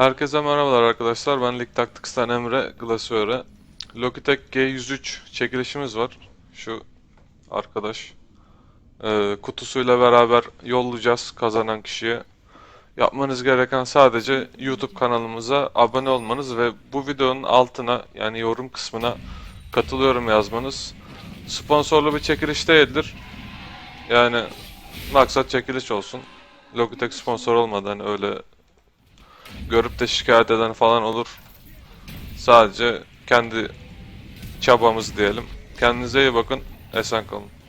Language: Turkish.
Herkese merhabalar arkadaşlar. Ben Lig Tactics'ten Emre Glaciöre. Logitech G103 çekilişimiz var. Şu arkadaş. Ee, kutusuyla beraber yollayacağız kazanan kişiye. Yapmanız gereken sadece YouTube kanalımıza abone olmanız ve bu videonun altına yani yorum kısmına katılıyorum yazmanız. Sponsorlu bir çekiliş değildir. Yani maksat çekiliş olsun. Logitech sponsor olmadan öyle görüp de şikayet eden falan olur. Sadece kendi çabamız diyelim. Kendinize iyi bakın. Esen kalın.